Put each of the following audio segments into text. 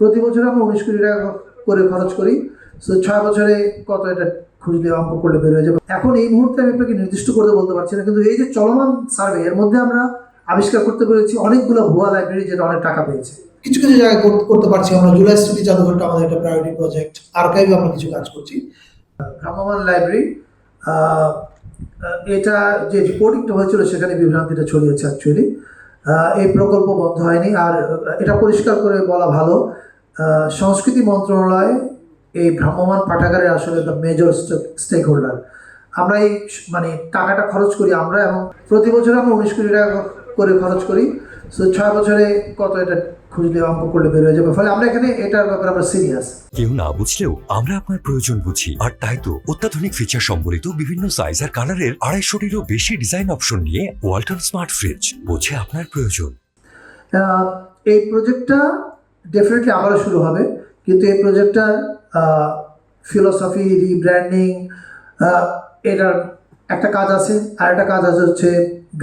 প্রতি বছর আমরা উনিশ কোটি টাকা করে খরচ করি। সো ছয় বছরে কত এটা খুঁজলে অঙ্ক করলে বের হয়ে যাবে। এখন এই মুহূর্তে আমি আপনাকে নির্দিষ্ট করতে বলতে পারছি না কিন্তু এই যে চলমান সার্ভে এর মধ্যে আমরা আবিষ্কার করতে পেরেছি অনেকগুলো ভুয়া লাইব্রেরি যেটা অনেক টাকা পেয়েছে। কিছু কিছু জায়গায় করতে পারছি আমরা। জুলাই স্মৃতি জাদুঘরটা আমাদের একটা প্রায়োরিটি প্রজেক্ট আর্কাইভে আমরা কিছু কাজ করছি। ভ্রাম্যমান লাইব্রেরি এটা যে রিপোর্টিংটা হয়েছিল সেখানে বিভ্রান্তিটা ছড়িয়েছে অ্যাকচুয়ালি এই প্রকল্প বন্ধ হয়নি। আর এটা পরিষ্কার করে বলা ভালো সংস্কৃতি মন্ত্রণালয় এই ভ্রাম্যমান পাঠাগারের আসলে দ্য মেজর স্টেক হোল্ডার আমরা এই মানে টাকাটা খরচ করি আমরা এবং প্রতি বছর আমরা উনিশ কোটি টাকা করে খরচ করি। সো ছয় বছরে কত এটা খুঁজলে অঙ্ক করলে বের হয়ে যাবে। ফলে আমরা এখানে এটার ব্যাপারে আমরা সিরিয়াস কেউ না বুঝলেও আমরা আপনার প্রয়োজন বুঝি। আর তাই তো অত্যাধুনিক ফিচার সম্বলিত বিভিন্ন সাইজ আর কালারের আড়াইশোটিরও বেশি ডিজাইন অপশন নিয়ে ওয়ালটন স্মার্ট ফ্রিজ বোঝে আপনার প্রয়োজন। এই প্রজেক্টটা ডেফিনেটলি আবারও শুরু হবে। কিন্তু এই প্রজেক্টটা ফিলোসফি রিব্র্যান্ডিং এটার একটা কাজ আছে। আর একটা কাজ আছে হচ্ছে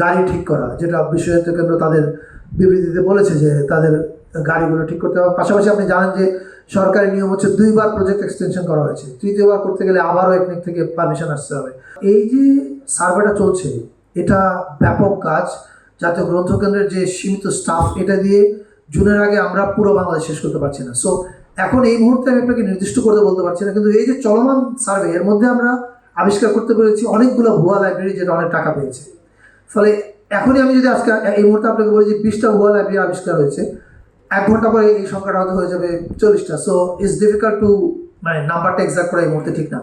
গাড়ি ঠিক করা, যেটা বিশ্বসাহিত্য কেন্দ্র তাদের বিবৃতিতে বলেছে যে তাদের গাড়িগুলো ঠিক করতে হবে। পাশাপাশি আপনি জানেন যে সরকারি নিয়ম হচ্ছে দুইবার প্রজেক্ট এক্সটেনশন করা হয়েছে। তৃতীয়বার করতে গেলে আবারও একনিক থেকে পারমিশন আসতে হবে। এই যে সার্ভেটা চলছে, এটা ব্যাপক কাজ। জাতীয় গ্রন্থকেন্দ্রের যে সীমিত স্টাফ এটা দিয়ে জুনের আগে আমরা পুরো বাংলাদেশ শেষ করতে পারছি না। সো এখন এই মুহূর্তে আমি আপনাকে নির্দিষ্ট করতে বলতে পারছি না, কিন্তু এই যে চলমান সার্ভে এর মধ্যে আমরা আবিষ্কার করতে পেরেছি অনেকগুলো ভুয়া লাইব্রেরি যেটা অনেক টাকা পেয়েছে। ফলে এখনই আমি যদি আজকে এই মুহূর্তে আপনাকে বলি যে বিশটা ভুয়া লাইব্রেরি আবিষ্কার হয়েছে, এক ঘণ্টা পরে এই সংখ্যাটা হয়তো হয়ে যাবে চল্লিশটা। সো ইটস ডিফিকাল্ট টু মানে নাম্বারটা এক্সাক্ট করা এই মুহূর্তে ঠিক না।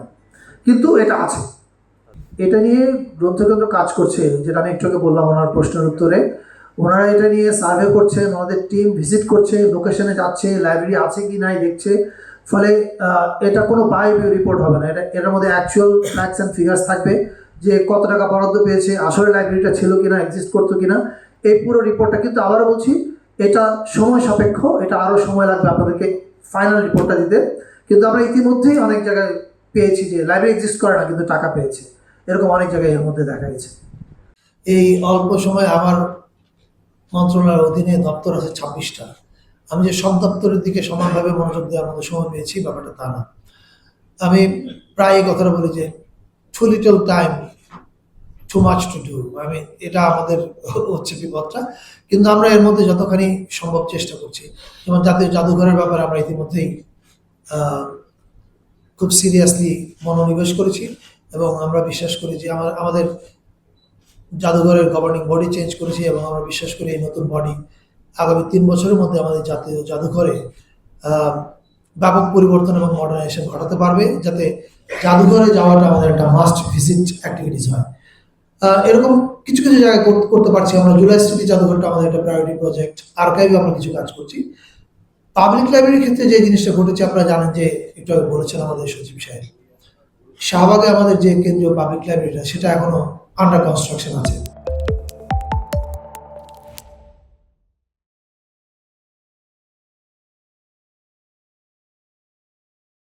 কিন্তু এটা আছে। এটা নিয়ে গ্রন্থকেন্দ্র কাজ করছে, যেটা আমি একটু আগে বললাম ওনার প্রশ্নের উত্তরে। ওনারা এটা নিয়ে সার্ভে করছেন ওনাদের টিম ভিজিট করছে লোকেশনে যাচ্ছে লাইব্রেরি আছে কি নাই দেখছে। ফলে এটা কোনো বাই রিপোর্ট হবে না। এটা, এটার মধ্যে অ্যাকচুয়াল ফ্যাক্টস অ্যান্ড ফিগার্স থাকবে যে কত টাকা বরাদ্দ পেয়েছে, আসলে লাইব্রেরিটা ছিল কিনা এক্সিস্ট করতো কিনা। এই পুরো রিপোর্টটা কিন্তু আবারও বলছি, এটা সময় সাপেক্ষ, এটা আরও সময় লাগবে আপনাদেরকে ফাইনাল রিপোর্টটা দিতে। কিন্তু আমরা ইতিমধ্যেই অনেক জায়গায় পেয়েছি যে লাইব্রেরি এক্সিস্ট করে না, কিন্তু টাকা পেয়েছে। এরকম অনেক জায়গায় এর মধ্যে দেখা গেছে। এই অল্প সময় আমার মন্ত্রণালয়ের অধীনে দপ্তর আছে ছাব্বিশটা। আমি যে সব দপ্তরের দিকে সমানভাবে মনোযোগ দেওয়ার মতো সময় পেয়েছি, ব্যাপারটা তা না। আমি প্রায় কথাটা বলি যে too little time too much to do আমি এটা আমাদের হচ্ছে বিপদটা। কিন্তু আমরা এর মধ্যে যতখানি সম্ভব চেষ্টা করছি। যেমন জাতীয় জাদুঘরের ব্যাপারে আমরা ইতিমধ্যেই খুব সিরিয়াসলি মনোনিবেশ করেছি এবং আমরা বিশ্বাস করি যে আমার আমাদের জাদুঘরের গভর্নিং বডি চেঞ্জ করেছি এবং আমরা বিশ্বাস করি এই নতুন বডি আগামী তিন বছরের মধ্যে আমাদের জাতীয় জাদুঘরে ব্যাপক পরিবর্তন এবং মডার্নাইজেশন ঘটাতে পারবে যাতে জাদুঘরে যাওয়াটা আমাদের একটা মাস্ট ভিজিট অ্যাক্টিভিটিস হয়। এরকম কিছু কিছু জায়গায় কর- করতে পারছি আমরা। জুলাই স্মৃতি জাদুঘরটা আমাদের একটা প্রায়োরিটি প্রজেক্ট আর্কাইভে আমরা কিছু কাজ করছি। পাবলিক লাইব্রেরির ক্ষেত্রে যে জিনিসটা ঘটেছে, আপনারা জানেন যে একটু বলেছেন আমাদের সচিব সাহেব। শাহবাগে আমাদের যে কেন্দ্রীয় পাবলিক লাইব্রেরিটা সেটা এখনও আন্ডার কনস্ট্রাকশন আছে।